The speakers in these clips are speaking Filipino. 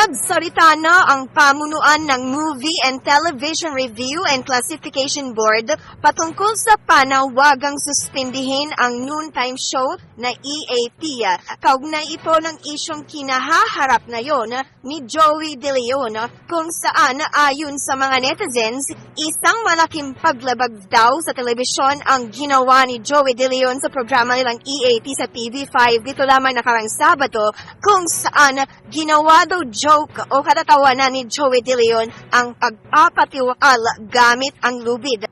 Nagsalita na ang pamunuan ng Movie and Television Review and Classification Board patungkol sa panawagang suspindihin ang noontime show na EAP. Kaugnay ito ng isyong kinahaharap ngayon ni Joey De Leon kung saan ayon sa mga netizens, isang malaking paglabag daw sa telebisyon ang ginawa ni Joey De Leon sa programa nilang EAP sa TV5 dito lamang nakarang Sabado kung saan ginawa daw joke o katatawanan ni Joey De Leon ang pagpapatiwakal gamit ang lubid.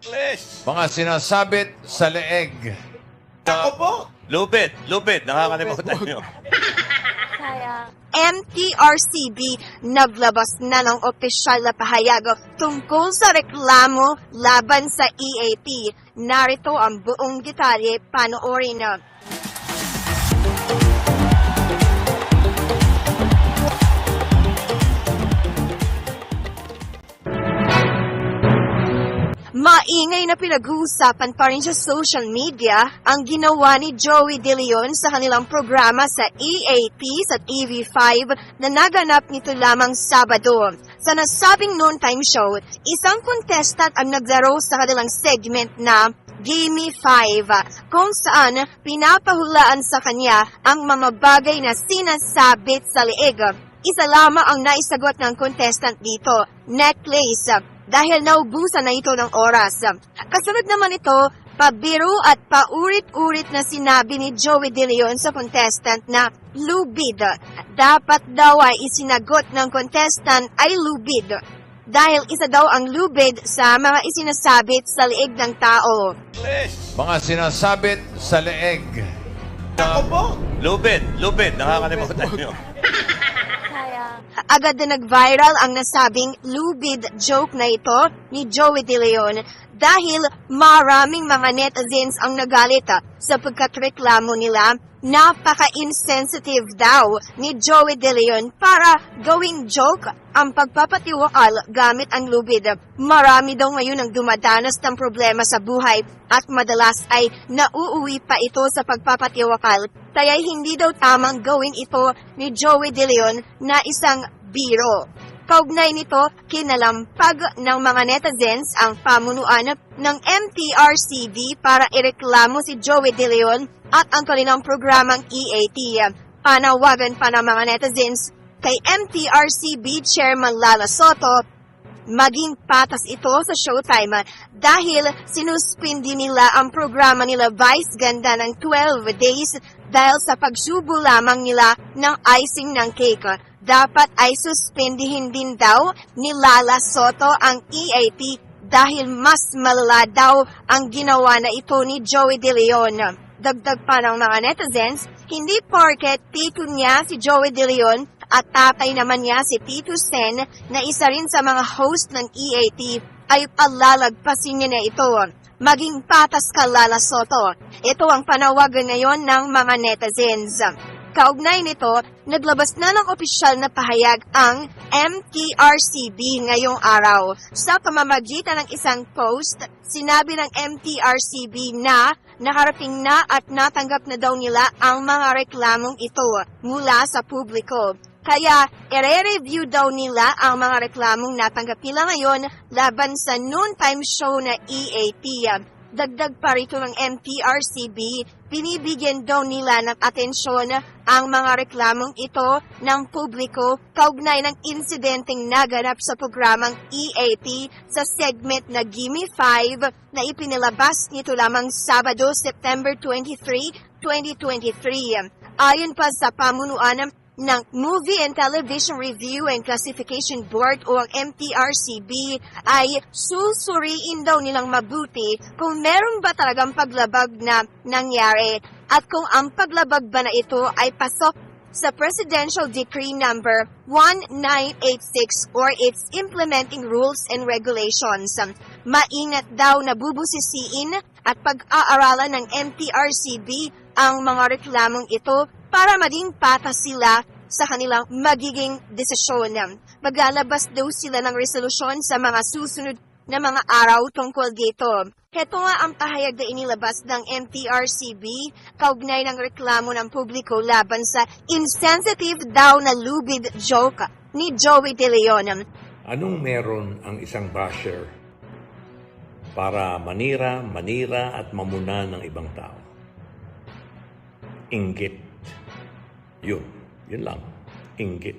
Mga sinasabit sa leeg. Ako po! Lupit, lupit, nakakalimutan nyo. MTRCB naglabas na ng opisyal na pahayag tungkol sa reklamo laban sa EAP. Narito ang buong detalye panoorin na. Na pinag-uusapan pa rin sa social media ang ginawa ni Joey De Leon sa kanilang programa sa EAP sa TV5 na naganap nito lamang Sabado. Sa nasabing noontime show, isang contestant ang naglaro sa kanilang segment na Gimme 5 kung saan pinapahulaan sa kanya ang mga bagay na sinasabit sa leeg. Isa lamang ang naisagot ng contestant dito, necklace dahil naubusan na ito ng oras. Kasunod naman ito, pabiro at paurit-urit na sinabi ni Joey De Leon sa contestant na lubid. Dapat daw ay isinagot ng contestant ay lubid. Dahil isa daw ang lubid sa mga isinasabit sa liig ng tao. Mga sinasabit sa leeg. Ako po! Lupit, lupit, nakakalimutan nyo. Agad na nag-viral ang nasabing lubid joke na ito ni Joey De Leon dahil maraming mga netizens ang nagalit sapagkat reklamo nila napaka-insensitive daw ni Joey De Leon para gawing joke ang pagpapatiwakal gamit ang lubid. Marami daw ngayon ang dumadanas ng problema sa buhay at madalas ay nauuwi pa ito sa pagpapatiwakal. Kaya hindi daw tamang gawin ito ni Joey De Leon na isang biro. Kaugnay nito, kinalampag ng mga netizens ang pamunuan ng MTRCB para ireklamo si Joey De Leon at ang kanilang programang EAT. Panawagan pa ng mga netizens kay MTRCB Chairman Lala Soto maging patas ito sa showtime dahil sinuspindi nila ang programa nila Vice Ganda ng 12 days dahil sa pagsubo lamang nila ng icing ng cake. Dapat ay suspindihin din daw ni Lala Soto ang EAP dahil mas malala daw ang ginawa na ito ni Joey De Leon. Dagdag pa ng mga netizens, hindi porket tito niya si Joey De Leon at tatay naman niya si Tito Sen na isa rin sa mga host ng EAT ay palalagpasin niya na ito. Maging patas ka Lala Soto. Ito ang panawagan ngayon ng mga netizens. Kaugnay nito, naglabas na ng opisyal na pahayag ang MTRCB ngayong araw. Sa pamamagitan ng isang post, sinabi ng MTRCB na nakarating na at natanggap na daw nila ang mga reklamong ito mula sa publiko. Kaya, ire-review daw nila ang mga reklamong natanggap nila ngayon laban sa noontime show na EAP. Dagdag pa rito ng MTRCB, binibigyan daw nila ng atensyon ang mga reklamong ito ng publiko kaugnay ng insidenteng naganap sa programang EAP sa segment na Gimme 5 na ipinilabas nito lamang Sabado, September 23, 2023. Ayon pa sa pamunuan ng Movie and Television Review and Classification Board o ang MTRCB ay susuriin daw nilang mabuti kung meron ba talagang paglabag na nangyari at kung ang paglabag ba na ito ay pasok sa Presidential Decree number 1986 or its implementing rules and regulations. Maingat daw na bubusisiin at pag-aaralan ng MTRCB ang mga reklamong ito para maging patas sila sa kanilang magiging desisyon. Maglalabas daw sila ng resolusyon sa mga susunod na mga araw tungkol dito. Heto nga ang pahayag na inilabas ng MTRCB kaugnay ng reklamo ng publiko laban sa insensitive daw na lubid joke ni Joey De Leon. Anong meron ang isang basher para manira, manira at mamuna ng ibang tao? Inggit. 有元朗应该